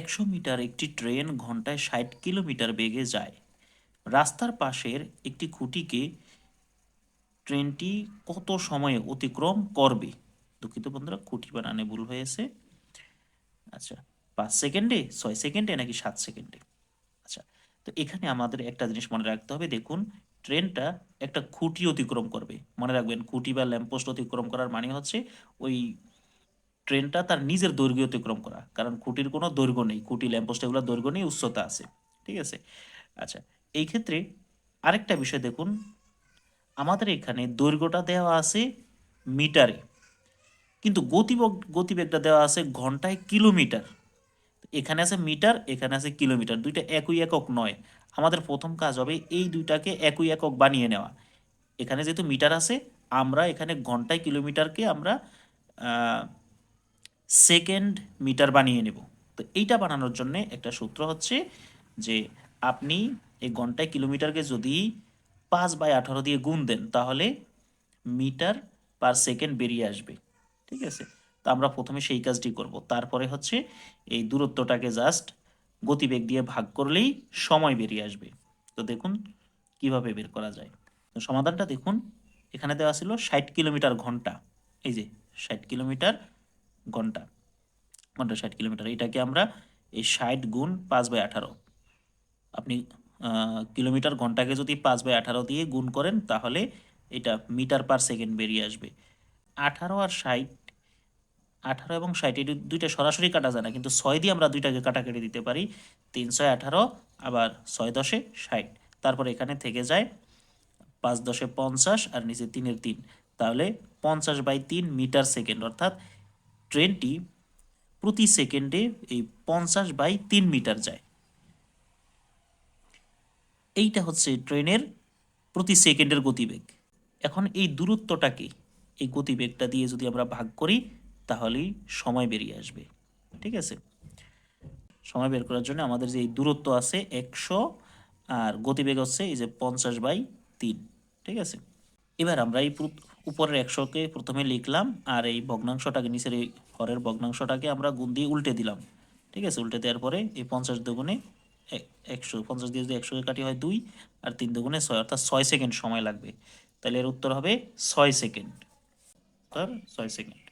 একশো মিটার একটি ট্রেন ঘন্টায় ষাট কিলোমিটার বেগে যায়। রাস্তার পাশের একটি খুঁটিকে ট্রেনটি কত সময়ে অতিক্রম করবে? দুঃখিত বন্ধুরা, খুঁটি বানানে ভুল হয়েছে। আচ্ছা পাঁচ সেকেন্ডে? ছয় সেকেন্ডে নাকি সাত সেকেন্ডে? আচ্ছা তো এখানে আমাদের একটা জিনিস মনে রাখতে হবে। দেখুন, ট্রেনটা একটা খুঁটি অতিক্রম করবে। মনে রাখবেন, খুঁটি বা ল্যাম্পপোস্ট অতিক্রম করার মানে হচ্ছে ওই ট্রেনটা তার নিজের দৈর্ঘ্য অতিক্রম করা। কারণ খুঁটির কোনো দৈর্ঘ্য নেই, খুঁটি ল্যাম্পপোস্ট এগুলো দৈর্ঘ্য নেই উচ্চতা আছে, ঠিক আছে? আচ্ছা এই ক্ষেত্রে আরেকটা বিষয় দেখুন, আমাদের এখানে দৈর্ঘ্যটা দেওয়া আছে মিটারে, কিন্তু গতিবেগ, গতিবেগটা দেওয়া আছে ঘন্টায় কিলোমিটার। এখানে আছে মিটার, এখানে আছে কিলোমিটার, দুইটা একই একক নয়। আমাদের প্রথম কাজ হবে এই দুইটাকে একই একক বানিয়ে নেওয়া। এখানে যেহেতু মিটার আছে, আমরা এখানে ঘন্টায় কিলোমিটারকে আমরা সেকেন্ড মিটার বানিয়ে নেব। তো এইটা বানানোর জন্য একটা সূত্র হচ্ছে যে আপনি এই ঘন্টায় কিলোমিটারকে যদি পাঁচ বাই আঠারো দিয়ে গুণ দেন, তাহলে মিটার পার সেকেন্ড বেরিয়ে আসবে। ঠিক আছে? তো আমরা প্রথমে সেই কাজটি করব। তারপরে হচ্ছে এই দূরত্বটাকে জাস্ট গতিবেগ দিয়ে ভাগ করলেই সময় বেরিয়ে আসবে। তো দেখুন কীভাবে বের করা যায়। তো সমাধানটা দেখুন। এখানে দেওয়া ছিল ষাট কিলোমিটার ঘণ্টা। এই যে ষাট কিলোমিটার ঘণ্টা ঘণ্টা ষাট কিলোমিটার। এটাকে আমরা এই ষাট গুণ পাঁচ বাই আঠারো। আপনি কিলোমিটার ঘন্টাকে যদি পাঁচ বাই আঠারো দিয়ে গুণ করেন, তাহলে এটা মিটার পার সেকেন্ড বেরিয়ে আসবে। আঠারো আর ষাট, আঠারো এবং ষাট, এই দুইটা সরাসরি কাটা যায় না, কিন্তু ছয় দিয়ে আমরা দুইটাকে কাটাকাটি দিতে পারি। তিন ছয় আঠারো, আবার ছয় দশে ষাট। তারপর এখানে থেকে যায় পাঁচ দশে পঞ্চাশ আর নিচে তিনের তিন। তাহলে পঞ্চাশ বাই তিন মিটার সেকেন্ড, অর্থাৎ ট্রেনটি প্রতি সেকেন্ডে এই পঞ্চাশ বাই তিন মিটার যায়। এইটা হচ্ছে ট্রেনের প্রতি সেকেন্ডের গতিবেগ। এখন এই দূরত্বটাকে, এই গতিবেগটা দিয়ে যদি আমরা ভাগ করি তাহলেই সময় বেরিয়ে আসবে। ঠিক আছে? সময় বের করার জন্য আমাদের যে এই দূরত্ব আছে একশো, আর গতিবেগ হচ্ছে এই যে পঞ্চাশ বাই তিন। ঠিক আছে? এবার আমরা এই উপরের একশোকে প্রথমে লিখলাম আর এই ভগ্নাংশটাকে, নিচের এই হরের ভগ্নাংশটাকে আমরা গুণ দিয়ে উল্টে দিলাম। ঠিক আছে? উল্টে দেওয়ার পরে এই পঞ্চাশ দুগুণে একশো পঞ্চাশ দিয়ে যদি একশোকে কাটি হয় দুই আর তিন দুগুণে ছয়, অর্থাৎ ছয় সেকেন্ড সময় লাগবে। তাহলে এর উত্তর হবে ছয় সেকেন্ড। তার ছয় সেকেন্ড।